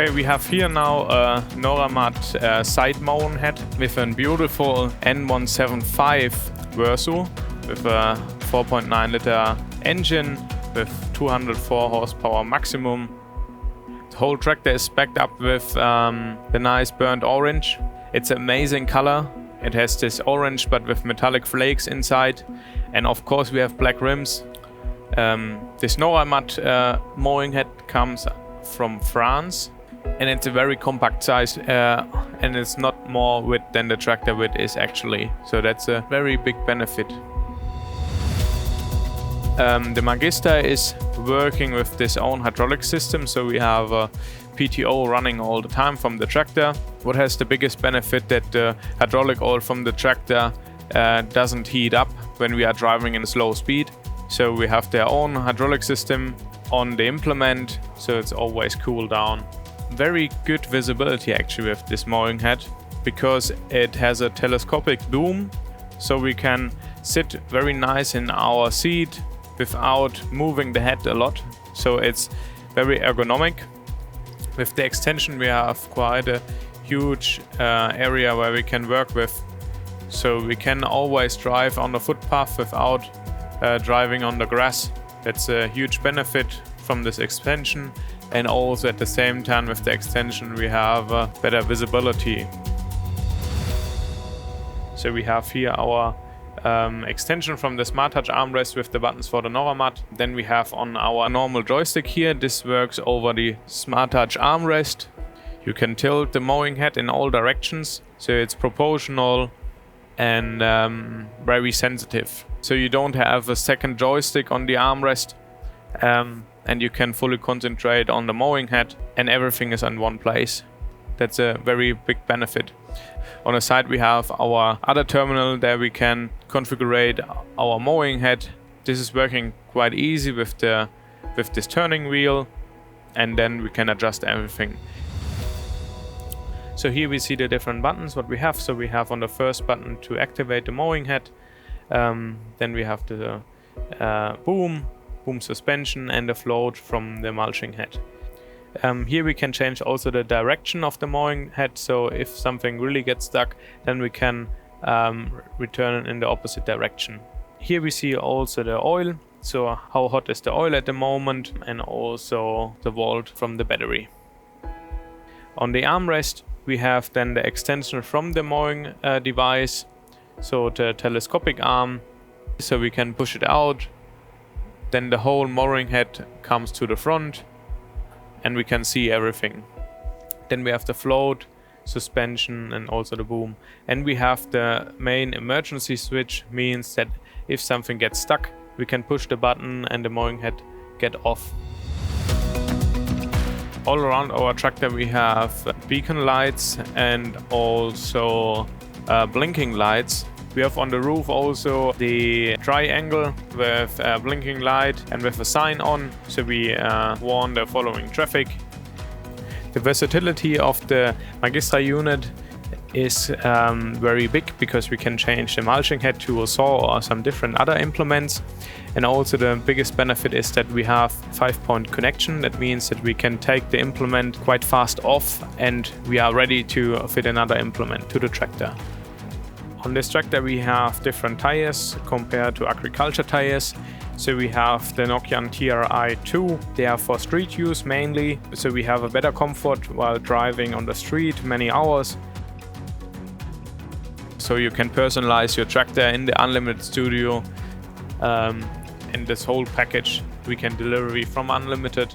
Okay, we have here now a Noramad uh, side mown head with a beautiful N175 Verso with a 4.9 liter engine with 204 horsepower maximum. The whole tractor is backed up with um, the nice burnt orange. It's amazing color. It has this orange but with metallic flakes inside. And of course we have black rims. Um, this Noramad uh, mowing head comes from France and it's a very compact size uh, and it's not more width than the tractor width is actually. So that's a very big benefit. Um, the Magister is working with this own hydraulic system, so we have a PTO running all the time from the tractor. What has the biggest benefit that the hydraulic oil from the tractor uh, doesn't heat up when we are driving in slow speed. So we have their own hydraulic system on the implement, so it's always cool down. Very good visibility actually with this mowing head because it has a telescopic boom, so we can sit very nice in our seat without moving the head a lot. So it's very ergonomic. With the extension, we have quite a huge uh, area where we can work with. So we can always drive on the footpath without uh, driving on the grass. That's a huge benefit from this extension. And also at the same time with the extension, we have uh, better visibility. So we have here our um, extension from the Smart Touch armrest with the buttons for the Noramad. Then we have on our normal joystick here, this works over the Smart Touch armrest. You can tilt the mowing head in all directions, so it's proportional and um, very sensitive. So you don't have a second joystick on the armrest. Um, and you can fully concentrate on the mowing head and everything is in one place. That's a very big benefit. On the side we have our other terminal there we can configure our mowing head. This is working quite easy with the with this turning wheel and then we can adjust everything. So here we see the different buttons what we have. So we have on the first button to activate the mowing head. Um, then we have the uh, boom, suspension and the float from the mulching head. Um, here we can change also the direction of the mowing head, so if something really gets stuck, then we can um, return in the opposite direction. Here we see also the oil, so how hot is the oil at the moment, and also the volt from the battery. On the armrest, we have then the extension from the mowing uh, device, so the telescopic arm, so we can push it out. Then the whole mowing head comes to the front, and we can see everything. Then we have the float, suspension and also the boom. And we have the main emergency switch means that if something gets stuck, we can push the button and the mowing head get off. All around our tractor we have beacon lights and also uh, blinking lights. We have on the roof also the triangle with a blinking light and with a sign on, so we uh, warn the following traffic. The versatility of the Magistra unit is um, very big because we can change the mulching head to a saw or some different other implements. And also the biggest benefit is that we have five point connection. That means that we can take the implement quite fast off and we are ready to fit another implement to the tractor. On this tractor we have different tires compared to agriculture tires. So we have the Nokian TRI2. They are for street use mainly. So we have a better comfort while driving on the street many hours. So you can personalize your tractor in the Unlimited Studio. Um, in this whole package we can deliver from Unlimited